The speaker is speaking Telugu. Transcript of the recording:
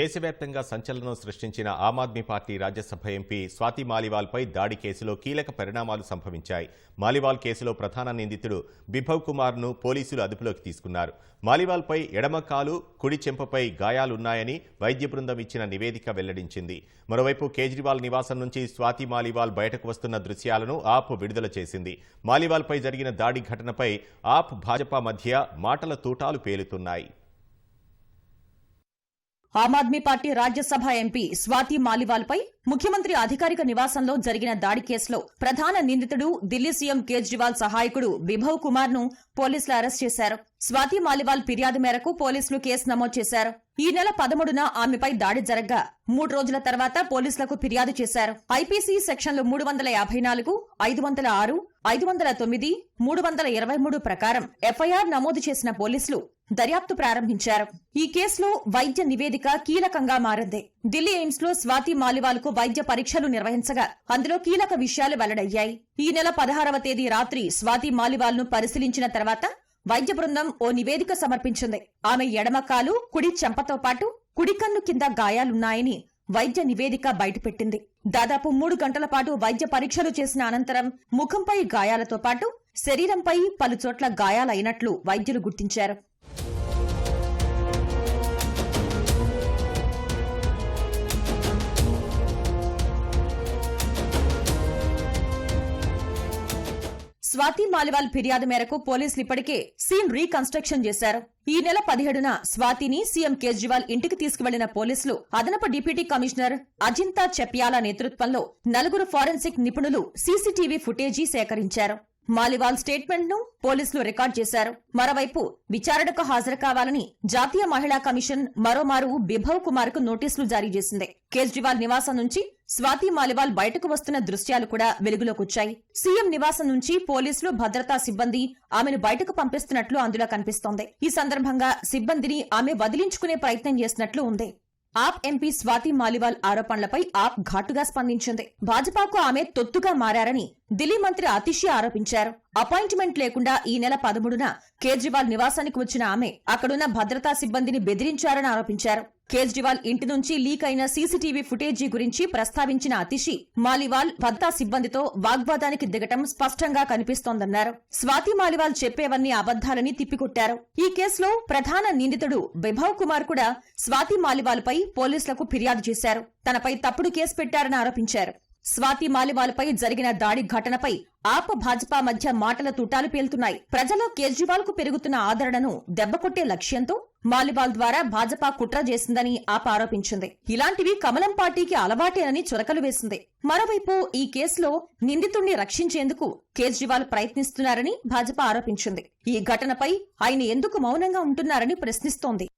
దేశవ్యాప్తంగా సంచలనం సృష్టించిన ఆమ్ ఆద్మీ పార్టీ రాజ్యసభ ఎంపీ స్వాతి మాలివాల్పై దాడి కేసులో కీలక పరిణామాలు సంభవించాయి. మాలివాల్ కేసులో ప్రధాన నిందితుడు బిభవ్ కుమార్ను పోలీసులు అదుపులోకి తీసుకున్నారు. మాలివాల్పై ఎడమకాలు కుడి చెంపపై గాయాలున్నాయని వైద్య బృందం ఇచ్చిన నివేదిక వెల్లడించింది. మరోవైపు కేజ్రీవాల్ నివాసం నుంచి స్వాతి మాలివాల్ బయటకు వస్తున్న దృశ్యాలను ఆప్ విడుదల చేసింది. మాలివాల్పై జరిగిన దాడి ఘటనపై ఆప్ భాజపా మధ్య మాటల తూటాలు పేలుతున్నాయి. ఆమ్ ఆద్మీ పార్టీ రాజ్యసభ ఎంపీ స్వాతి మాలివాల్ పై ముఖ్యమంత్రి అధికారిక నివాసంలో జరిగిన దాడి కేసులో ప్రధాన నిందితుడు ఢిల్లీ సీఎం కేజ్రీవాల్ సహాయకుడు విభవ్ కుమార్ను పోలీసులు అరెస్ట్ చేశారు. స్వాతి మాలివాల్ ఫిర్యాదు మేరకు పోలీసులు కేసు నమోదు చేశారు. ఈ నెల పదమూడున ఆమెపై దాడి జరగ్గా మూడు రోజుల తర్వాత పోలీసులకు ఫిర్యాదు చేశారు. ఐపీసీ సెక్షన్లు మూడు వందల యాభై నాలుగు ఐదు వందల ఆరు ఐదు వందల తొమ్మిది మూడు వందల ఇరవై మూడు ప్రకారం ఎఫ్ఐఆర్ నమోదు చేసిన పోలీసులు దర్యాప్తు ప్రారంభించారు. ఈ కేసులో వైద్య నివేదిక కీలకంగా మారింది. ఢిల్లీ ఎయిమ్స్లో స్వాతి మాలివాల్కు వైద్య పరీక్షలు నిర్వహించగా అందులో కీలక విషయాలు వెల్లడయ్యాయి. ఈ నెల పదహారవ తేదీ రాత్రి స్వాతి మాలివాల్ను పరిశీలించిన తర్వాత వైద్య బృందం ఓ నివేదిక సమర్పించింది. ఆమె ఎడమకాలు కుడి చెంపతో పాటు కుడి కన్ను కింద గాయాలున్నాయని వైద్య నివేదిక బయటపెట్టింది. దాదాపు మూడు గంటల పాటు వైద్య పరీక్షలు చేసిన అనంతరం ముఖంపై గాయాలతో పాటు శరీరంపై పలుచోట్ల గాయాలైనట్లు వైద్యులు గుర్తించారు. స్వాతి మాలివాల్ ఫిర్యాదు మేరకు పోలీసులు ఇప్పటికే సీన్ రీకన్స్ట్రక్షన్ చేశారు. ఈ నెల పదిహేడున స్వాతిని సీఎం కేజ్రీవాల్ ఇంటికి తీసుకువెళ్ళిన పోలీసులు అదనపు డిప్యూటీ కమిషనర్ అజింతా చెప్యాల నేతృత్వంలో నలుగురు ఫారెన్సిక్ నిపుణులు సీసీటీవీ ఫుటేజీ సేకరించారు. మాలివాల్ స్టేట్మెంట్ను పోలీసులు రికార్డ్ చేశారు. మరోవైపు విచారణకు హాజరు కావాలని జాతీయ మహిళా కమిషన్ మరోమారు బిభవ్ కుమార్కు నోటీసులు జారీ చేసింది. కేజ్రీవాల్ నివాసం నుంచి స్వాతి మాలివాల్ బయటకు వస్తున్న దృశ్యాలు కూడా వెలుగులోకొచ్చాయి సీఎం నివాసం నుంచి పోలీసులు భద్రతా సిబ్బంది ఆమెను బయటకు పంపిస్తున్నట్లు అందులో కనిపిస్తోంది. ఈ సందర్భంగా సిబ్బందిని ఆమె వదిలించుకునే ప్రయత్నం చేసినట్లు ఉంది. ఆప్ ఎంపీ స్వాతి మాలివాల్ ఆరోపణలపై ఆప్ ఘాటుగా స్పందించింది. భాజపాకు ఆమె తొత్తుగా మారని ఢిల్లీ మంత్రి అతిషి ఆరోపించారు. అపాయింట్మెంట్ లేకుండా ఈ నెల పదమూడున కేజ్రీవాల్ నివాసానికి వచ్చిన ఆమె అక్కడున్న భద్రతా సిబ్బందిని బెదిరించారని ఆరోపించారు. కేజ్రీవాల్ ఇంటి నుంచి లీక్ అయిన సీసీటీవీ ఫుటేజీ గురించి ప్రస్తావించిన అతిషి మాలివాల్ భద్రతా సిబ్బందితో వాగ్వాదానికి దిగటం స్పష్టంగా కనిపిస్తోందన్నారు. స్వాతి మాలివాల్ చెప్పేవన్నీ అబద్దాలని తిప్పికొట్టారు. ఈ కేసులో ప్రధాన నిందితుడు బిభవ్ కుమార్ కూడా స్వాతి మాలివాల్పై పోలీసులకు ఫిర్యాదు చేశారు. తనపై తప్పుడు కేసు పెట్టారని ఆరోపించారు. స్వాతి మాలివాల్పై జరిగిన దాడి ఘటనపై ఆప్ భాజపా మధ్య మాటల తుటాలు పేలుతున్నాయి. ప్రజల్లో కేజ్రీవాల్కు పెరుగుతున్న ఆదరణను దెబ్బకొట్టే లక్ష్యంతో మాలివాల్ ద్వారా భాజపా కుట్ర చేసిందని ఆప్ ఆరోపించింది. ఇలాంటివి కమలం పార్టీకి అలవాటేనని చురకలు వేసింది. మరోవైపు ఈ కేసులో నిందితుణ్ణి రక్షించేందుకు కేజ్రీవాల్ ప్రయత్నిస్తున్నారని భాజపా ఆరోపించింది. ఈ ఘటనపై ఆయన ఎందుకు మౌనంగా ఉంటున్నారని ప్రశ్నిస్తోంది.